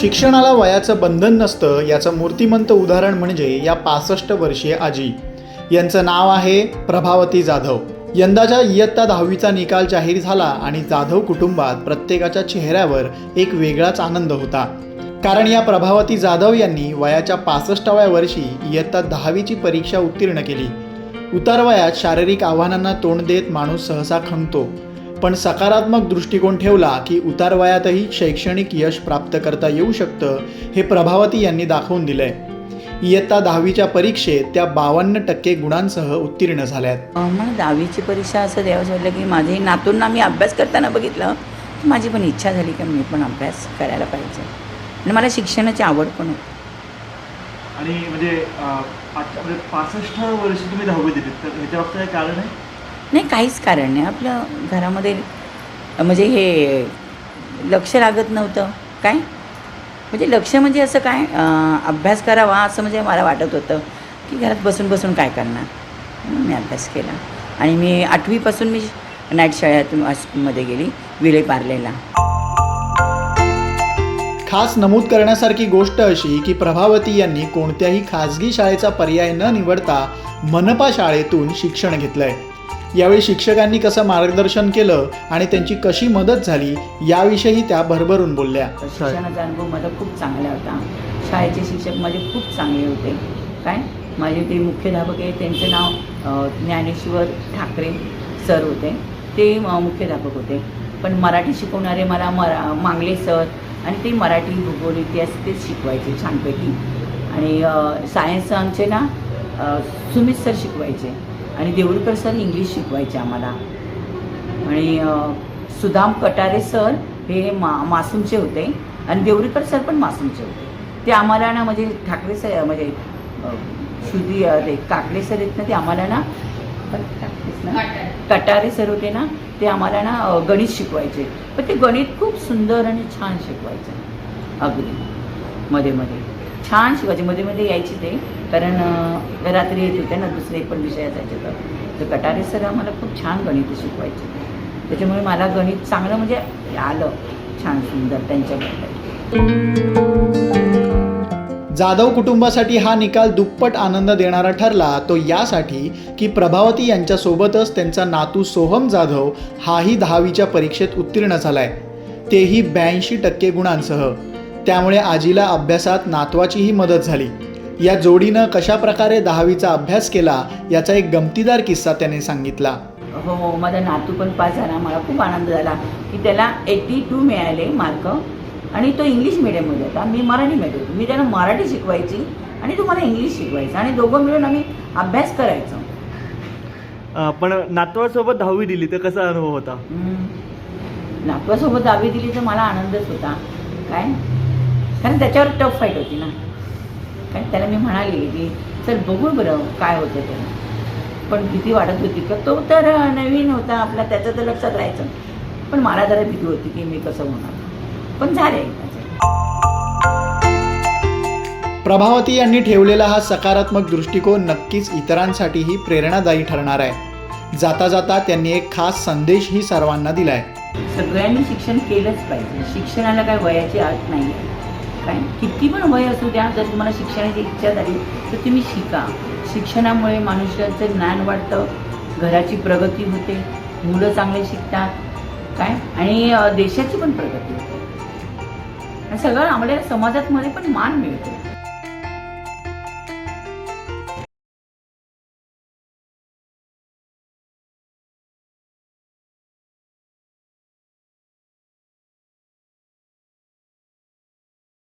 शिक्षणाला वयाचं बंधन नसतं याचं मूर्तिमंत उदाहरण म्हणजे या पासष्ट वर्षीय आजी. यांचं नाव आहे प्रभावती जाधव. यंदाच्या इयत्ता दहावीचा निकाल जाहीर झाला आणि जाधव कुटुंबात प्रत्येकाच्या चेहऱ्यावर एक वेगळाच आनंद होता. कारण या प्रभावती जाधव यांनी वयाच्या पासष्टाव्या वर्षी इयत्ता दहावीची परीक्षा उत्तीर्ण केली. उतार वयात शारीरिक आव्हानांना तोंड देत माणूस सहसा खंगतो. पण सकारात्मक दृष्टिकोन ठेवला की उतार वयातही शैक्षणिक यश प्राप्त करता येऊ शकतं हे प्रभावती यांनी दाखवून दिलंय. इयत्ता दहावीच्या परीक्षेत त्या बावन्न टक्के गुणांसह उत्तीर्ण झाल्यात. मला दहावीची परीक्षा असं द्यावंसं वाटलं की माझे नातूंना मी अभ्यास करताना बघितलं माझी पण इच्छा झाली की मी पण अभ्यास करायला पाहिजे. आणि मला शिक्षणाची आवड पण होती. आणि म्हणजे म्हणजे पासष्ट वर्षी तुम्ही दहावी दिली तर ह्याच्या बाबतीत कारण आहे? नाही काहीच कारण नाही. आपलं घरामध्ये म्हणजे हे लक्ष लागत नव्हतं. काय? म्हणजे लक्ष म्हणजे असं काय? अभ्यास करावा असं म्हणजे मला वाटत होतं की घरात बसून बसून काय करणार? म्हणून मी अभ्यास केला. आणि मी आठवीपासून मी नाईट शाळेतून मध्ये गेली विले पार्लेला खास नमूद करण्यासारखी गोष्ट अशी की प्रभावती यांनी कोणत्याही खाजगी शाळेचा पर्याय न निवडता मनपा शाळेतून शिक्षण घेतलंय. यावेळी शिक्षकांनी कसं मार्गदर्शन केलं आणि त्यांची कशी मदत झाली याविषयी त्या भरभरून बोलल्या. शिक्षणाचा अनुभव माझा खूप चांगला होता. शाळेचे शिक्षक माझे खूप चांगले होते. काय? माझे ते मुख्याध्यापक आहे त्यांचं नाव ज्ञानेश्वर ठाकरे सर होते. ते मुख्याध्यापक होते. पण मराठी शिकवणारे मला मरा मांगले सर आणि ते मराठी भूगोल इतिहास तेच शिकवायचे छानपैकी. आणि सायन्स आमचे ना सुमित सर शिकवायचे. आणि देऊळकर सर इंग्लिश शिकवायचे आम्हाला. आणि सुदाम कटारे सर हे मा मासूमचे होते. आणि देवरीकर सर पण मासूमचे होते. ते आम्हाला ना म्हणजे ठाकरे सर म्हणजे शुदी अ, ते काकडे सर आहेत ना ते आम्हाला ना कटारे सर होते ना ते आम्हाला ना गणित शिकवायचे. पण ते गणित खूप सुंदर आणि छान शिकवायचे. अगदी. मध्ये मध्ये. छान शिवाजी मध्ये मध्ये यायचे ते. कारण अ, रात्री येत होते ना दुसरे पण विषय असायचे तर तर कटारे सर आम्हाला खूप छान गणित शिकवायचे. त्याच्यामुळे मला गणित चांगलं म्हणजे आलं. छान सुंदर त्यांच्याबद्दल. जाधव कुटुंबासाठी हा निकाल दुप्पट आनंद देणारा ठरला तो यासाठी की प्रभावती यांच्यासोबतच त्यांचा नातू सोहम जाधव हाही दहावीच्या परीक्षेत उत्तीर्ण झालाय. तेही ब्याऐंशी टक्के गुणांसह. त्यामुळे आजीला अभ्यासात नातवाचीही मदत झाली. या जोडीनं कशा प्रकारे दहावीचा अभ्यास केला याचा एक गमतीदार किस्सा त्याने सांगितला. हो माझा नातू पण पास झाला. मला खूप आनंद झाला की त्याला एटी टू मिळाले मार्क आणि तो इंग्लिश मिडियममध्ये होता. मी मराठी मीडियम होती. मी त्याला मराठी शिकवायची आणि तो मला इंग्लिश शिकवायचा. आणि दोघं मिळून आम्ही अभ्यास करायचो. पण नातवासोबत दहावी दिली तर कसा अनुभव होता. नातवासोबत दहावी दिली तर मला आनंदच होता. काय? कारण त्याच्यावर टफ फाईट होती ना. काय त्याला मी म्हणाली की चल बघू बरं काय होतं त्याला पण भीती वाटत होती का तो तर नवीन होता आपला त्याचं तर लक्षात राहायचं. पण मला जरा भीती होती की मी कसं होणार. पण झाले. प्रभावती यांनी ठेवलेला हा सकारात्मक दृष्टिकोन नक्कीच इतरांसाठीही प्रेरणादायी ठरणार आहे. जाता जाता त्यांनी एक खास संदेशही सर्वांना दिलाय. सगळ्यांनी शिक्षण केलंच पाहिजे. शिक्षणाला काय वयाची अट नाही काय किती पण वय असू द्या जर तुम्हाला शिक्षणाची इच्छा झाली तर तुम्ही शिका. शिक्षणामुळे मनुष्याचं ज्ञान वाढतं घराची प्रगती होते मुलं चांगले शिकतात काय? आणि देशाची पण प्रगती होते. आणि सगळं आपल्या समाजात मध्ये पण मान मिळतो.